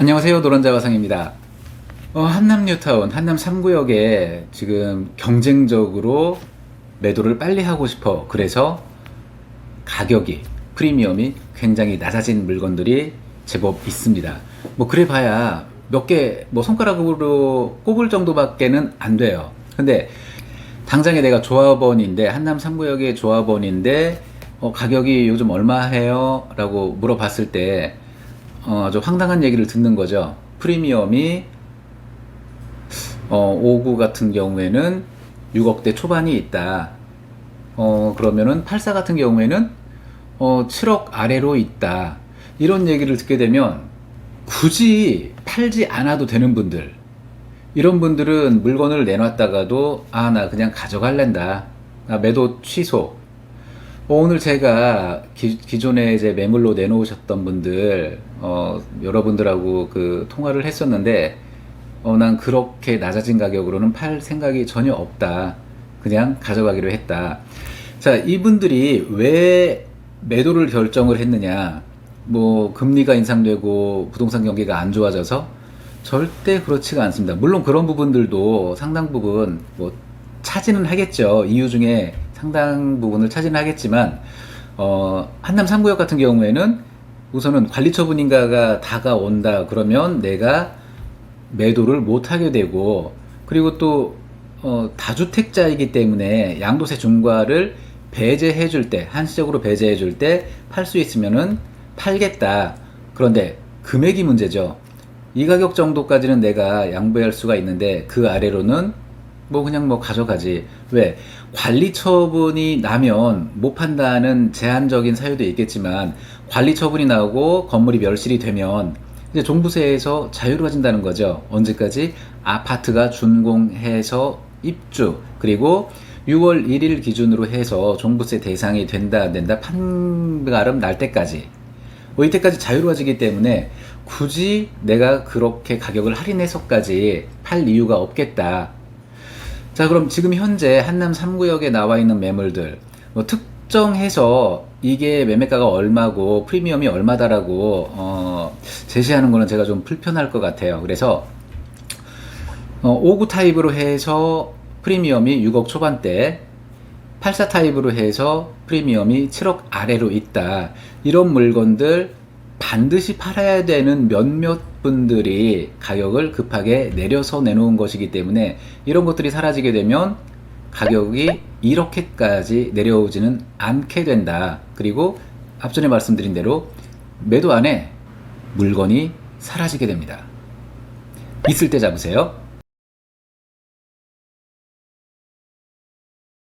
안녕하세요 노란자화상입니다. 어, 한남 뉴타운 한남 3구역에 지금 경쟁적으로 매도를 빨리 하고 싶어 그래서 가격이 프리미엄이 굉장히 낮아진 물건들이 제법 있습니다. 뭐 그래 봐야 몇 개 뭐 손가락으로 꼽을 정도밖에는 안 돼요. 근데 당장에 내가 조합원인데 한남 3구역의 조합원인데 어, 가격이 요즘 얼마 해요? 라고 물어봤을 때 어, 아주 황당한 얘기를 듣는 거죠. 프리미엄이 어, 5구 같은 경우에는 6억대 초반이 있다. 어, 그러면은 84 같은 경우에는 어, 7억 아래로 있다. 이런 얘기를 듣게 되면 굳이 팔지 않아도 되는 분들, 이런 분들은 물건을 내놨다가도 아, 나 그냥 가져갈랜다. 나 매도 취소. 어, 오늘 제가 기, 기존에 이제 매물로 내놓으셨던 분들, 어, 여러분들하고 그 통화를 했었는데, 어, 난 그렇게 낮아진 가격으로는 팔 생각이 전혀 없다. 그냥 가져가기로 했다. 자, 이분들이 왜 매도를 결정을 했느냐. 뭐, 금리가 인상되고 부동산 경기가 안 좋아져서 절대 그렇지가 않습니다. 물론 그런 부분들도 상당 부분 뭐 차지는 하겠죠. 이유 중에 상당 부분을 차지는 하겠지만, 어, 한남 3구역 같은 경우에는 우선은 관리 처분 인가가 다가온다 그러면 내가 매도를 못 하게 되고 그리고 또 어, 다주택자이기 때문에 양도세 중과를 배제해 줄 때, 한시적으로 배제해 줄 때 팔 수 있으면은 팔겠다. 그런데 금액이 문제죠. 이 가격 정도까지는 내가 양보할 수가 있는데 그 아래로는 뭐 그냥 뭐 가져가지. 왜? 관리 처분이 나면 못 판다는 제한적인 사유도 있겠지만 관리 처분이 나오고 건물이 멸실이 되면 이제 종부세에서 자유로워진다는 거죠. 언제까지? 아파트가 준공해서 입주 그리고 6월 1일 기준으로 해서 종부세 대상이 된다 안 된다 판가름 날 때까지 뭐 이때까지 자유로워지기 때문에 굳이 내가 그렇게 가격을 할인해서까지 팔 이유가 없겠다. 자, 그럼 지금 현재 한남 3구역에 나와 있는 매물들, 뭐 특정해서 이게 매매가가 얼마고 프리미엄이 얼마다라고, 어, 제시하는 거는 제가 좀 불편할 것 같아요. 그래서, 어, 5구 타입으로 해서 프리미엄이 6억 초반대, 84 타입으로 해서 프리미엄이 7억 아래로 있다. 이런 물건들 반드시 팔아야 되는 몇몇 분들이 가격을 급하게 내려서 내놓은 것이기 때문에 이런 것들이 사라지게 되면 가격이 이렇게까지 내려오지는 않게 된다. 그리고 앞전에 말씀드린 대로 매도 안에 물건이 사라지게 됩니다. 있을 때 잡으세요.